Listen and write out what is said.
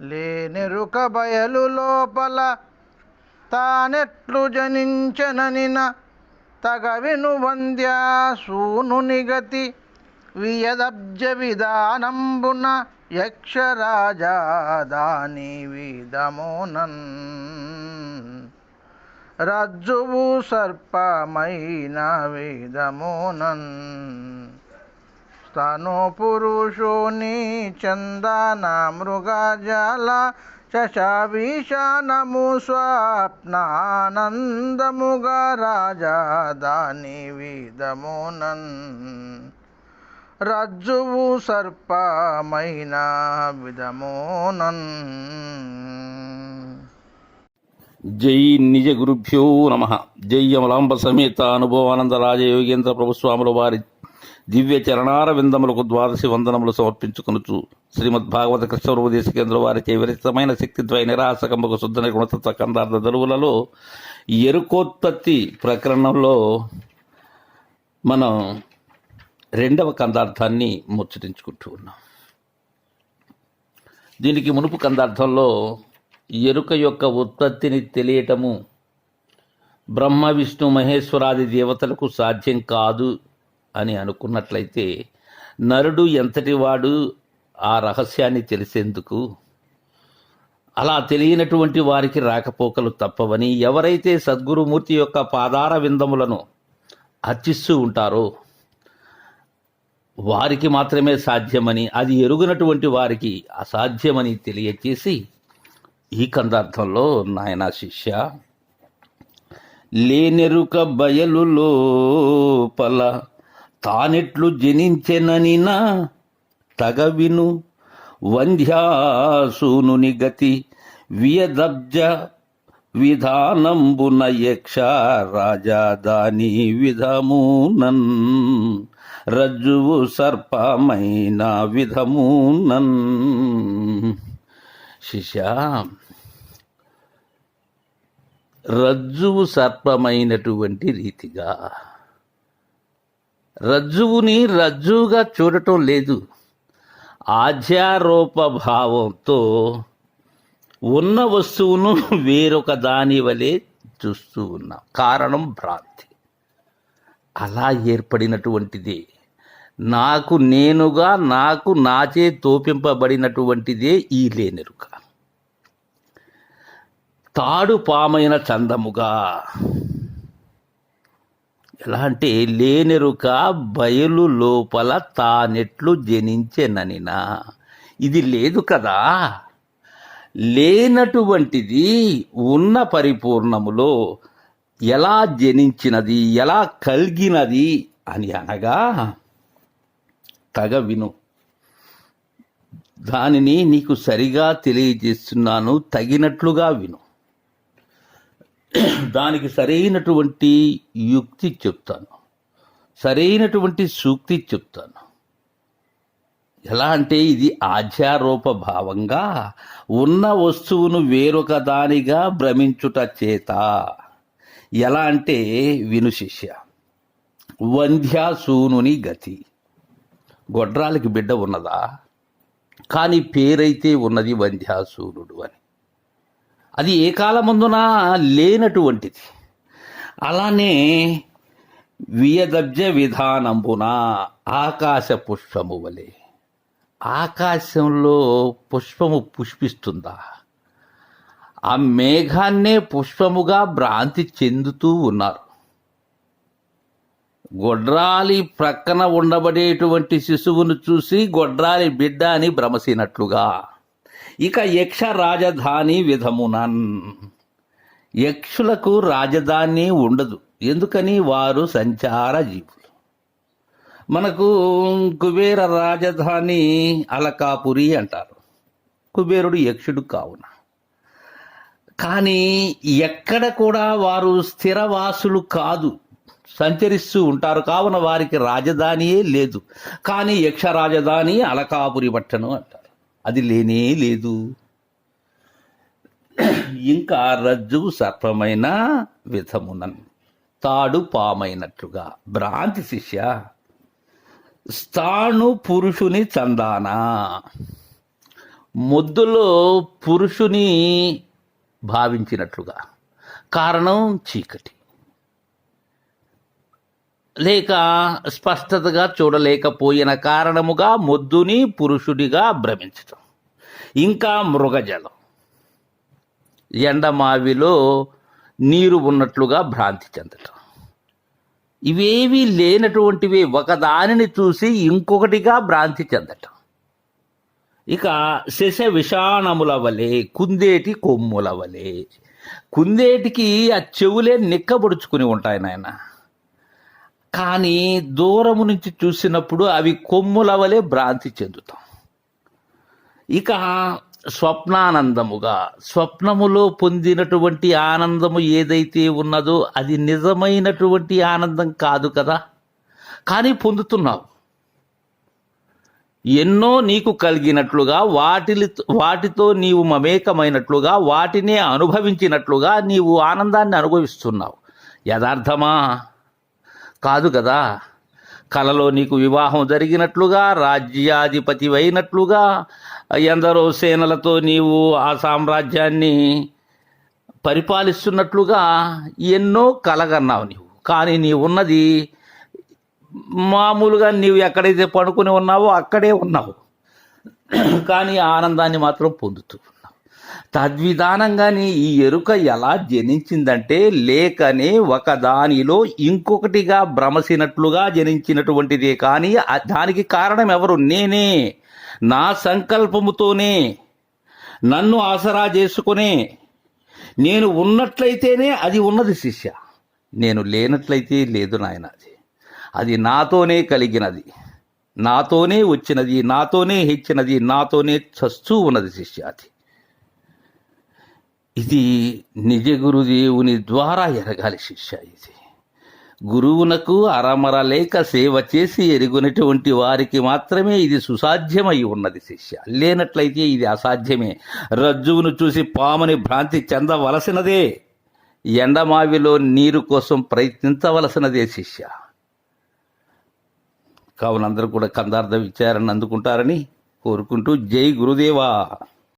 లేనెరుక బయలు లోపల తానెట్లు జనించననిన తగవిను వంద్యా సూనుని గతి వియదబ్జ విధానంబున యక్షరాజా దాని విధమునన్. రజ్జువు సర్పమైన విధమోనన్. స్తను పురుషుని చందన మృగజల శశావిషానము స్వప్నానందముగా రాజా దాని విధమునన్ రజ్జువు సర్పమైన విధమునన్ జై నిజ గురుభ్యో నమ. జై అమలాంబ సమేత అనుభవానంద రాజయోగేంద్ర ప్రభుస్వాముల వారి దివ్య చరణార విందములకు ద్వాదశి వందనములు సమర్పించుకొనుచు శ్రీమద్ భాగవత కృష్ణోపదేశ కేంద్ర వారి విరచితమైన శక్తిద్వయ నిరాశకంబకు శుద్ధని గుణతత్వ కందార్థ దరువులలో ఎరుకోత్పత్తి ప్రకరణంలో మనం రెండవ కందార్థాన్ని ముచ్చటించుకుంటూ ఉన్నాం. దీనికి మునుపు కందార్థంలో ఎరుక యొక్క ఉత్పత్తిని తెలియటము బ్రహ్మ విష్ణు మహేశ్వరాది దేవతలకు సాధ్యం కాదు అని అనుకున్నట్లయితే నరుడు ఎంతటి వాడు ఆ రహస్యాన్ని తెలిసేందుకు? అలా తెలియనటువంటి వారికి రాకపోకలు తప్పవని ఎవరైతే సద్గురుమూర్తి యొక్క పాదార విందములను అర్చిస్తూ ఉంటారో వారికి మాత్రమే సాధ్యమని అది ఎరుగినటువంటి వారికి అసాధ్యమని తెలియచేసి ఈ కందార్థంలో నాయన శిష్య లేనెరుక బయలు లోపల తానెట్లు జనించెననినా తగవిను. వంధ్యాసూనుని గతి వియదబ్జ విధానంబున యక్ష రాజా దాని విధమునన్. రజ్జువు సర్పమైన విధమునన్. శిష్య రజ్జువు సర్పమైనటువంటి రీతిగా రజ్జువుని రజ్జువుగా చూడటం లేదు. ఆధ్యారోప భావంతో ఉన్న వస్తువును వేరొక దాని వలె చూస్తూ ఉన్నాం. కారణం భ్రాంతి. అలా ఏర్పడినటువంటిదే. నాకు నేనుగా నాకు నాచే తోపింపబడినటువంటిదే ఈ లేనెరుక. తాడు పామైన చందముగా ఎలా అంటే లేనెరుక బయలు లోపల తానెట్లు జనించెననినా. ఇది లేదు కదా. లేనటువంటిది ఉన్న పరిపూర్ణములో ఎలా జనించినది ఎలా కలిగినది అని అనగా తగ విను దానిని నీకు సరిగా తెలియజేస్తున్నాను తగినట్లుగా విను. దానికి సరైనటువంటి యుక్తి చెప్తాను. సరైనటువంటి సూక్తి చెప్తాను. ఎలా అంటే ఇది ఆధ్యారూప భావంగా ఉన్న వస్తువును వేరొక దానిగా భ్రమించుట చేత. ఎలా అంటే విను శిష్య వంధ్యాసూనుని గతి. గొడ్రాలకి బిడ్డ ఉన్నదా? కానీ పేరైతే ఉన్నది వంధ్యాసూనుడు అని. అది ఏ కాలమందున లేనటువంటిది. అలానే వియదబ్జ విధానంబున ఆకాశ పుష్పము వలె. ఆకాశంలో పుష్పము పుష్పిస్తుందా? ఆ మేఘాన్నే పుష్పముగా భ్రాంతి చెందుతూ ఉన్నారు. గొడ్రాలి ప్రక్కన ఉండబడేటువంటి శిశువును చూసి గొడ్రాలి బిడ్డ అని భ్రమసినట్లుగా. ఇక యక్ష రాజధాని విధమునన్. యక్షులకు రాజధాని ఉండదు. ఎందుకని? వారు సంచార జీవులు. మనకు కుబేర రాజధాని అలకాపురి అంటారు. కుబేరుడు యక్షుడు కావున. కానీ ఎక్కడ కూడా వారు స్థిరవాసులు కాదు. సంచరిస్తూ ఉంటారు. కావున వారికి రాజధానియే లేదు. కానీ యక్ష రాజధాని అలకాపురి పట్టణం అంటారు. అది లేనే లేదు. ఇంకా రజ్జు సర్పమైన విధమునన్ తాడు పామైనట్లుగా. భ్రాంతి శిష్య స్థాణు పురుషుని చందాన. మొద్దులో పురుషుని భావించినట్లుగా. కారణం చీకటి. లేక స్పష్టతగా చూడలేకపోయిన కారణముగా మొద్దుని పురుషుడిగా భ్రమించటం. ఇంకా మృగజలం. ఎండమావిలో నీరు ఉన్నట్లుగా భ్రాంతి చెందటం. ఇవేవి లేనటువంటివి ఒకదానిని చూసి ఇంకొకటిగా భ్రాంతి చెందటం. ఇక శశ విషాణముల వలె కుందేటి కొమ్ముల వలె కుందేటికి ఆ చెవులే నిక్కబొడుచుకుని ఉంటాయి నాయన. కానీ దూరము నుంచి చూసినప్పుడు అవి కొమ్ముల వలె భ్రాంతి చెందుతాం. ఇక స్వప్నానందముగా స్వప్నములో పొందినటువంటి ఆనందము ఏదైతే ఉన్నదో అది నిజమైనటువంటి ఆనందం కాదు కదా. కానీ పొందుతున్నావు. ఎన్నో నీకు కలిగినట్లుగా వాటి వాటితో నీవు మమేకమైనట్లుగా వాటినే అనుభవించినట్లుగా నీవు ఆనందాన్ని అనుభవిస్తున్నావు. యథార్థమా? కాదు కదా? కలలో నీకు వివాహం జరిగినట్లుగా రాజ్యాధిపతి అయినట్లుగా ఎందరో సేనలతో నీవు ఆ సామ్రాజ్యాన్ని పరిపాలిస్తున్నట్లుగా ఎన్నో కలగన్నావు నీవు. కానీ నీ ఉన్నది మామూలుగా నీవు ఎక్కడైతే పడుకుని ఉన్నావో అక్కడే ఉన్నావు. కానీ ఆనందాన్ని మాత్రం పొందుతూ తద్విధానంగానే ఈ ఎరుక ఎలా జనించిందంటే లేకనే ఒక దానిలో ఇంకొకటిగా భ్రమసినట్లుగా జనించినటువంటిదే కానీ దానికి కారణం ఎవరు? నేనే. నా సంకల్పముతోనే. నన్ను ఆసరా చేసుకునే. నేను ఉన్నట్లయితేనే అది ఉన్నది శిష్య. నేను లేనట్లయితే లేదు నాయన అది. అది నాతోనే కలిగినది. నాతోనే వచ్చినది. నాతోనే హెచ్చినది. నాతోనే చస్తూ ఉన్నది శిష్య అది. ఇది నిజ గురుదేవుని ద్వారా ఎరగాలి శిష్య ఇది. గురువునకు అరమర లేక సేవ చేసి ఎరుగునటువంటి వారికి మాత్రమే ఇది సుసాధ్యమై ఉన్నది శిష్య. లేనట్లయితే ఇది అసాధ్యమే. రజ్జువును చూసి పాముని భ్రాంతి చెందవలసినదే. ఎండమావిలో నీరు కోసం ప్రయత్నించవలసినదే శిష్య. కావున అందరూ కూడా కందార్థ విచారణ అందుకుంటారని కోరుకుంటూ జై గురుదేవా.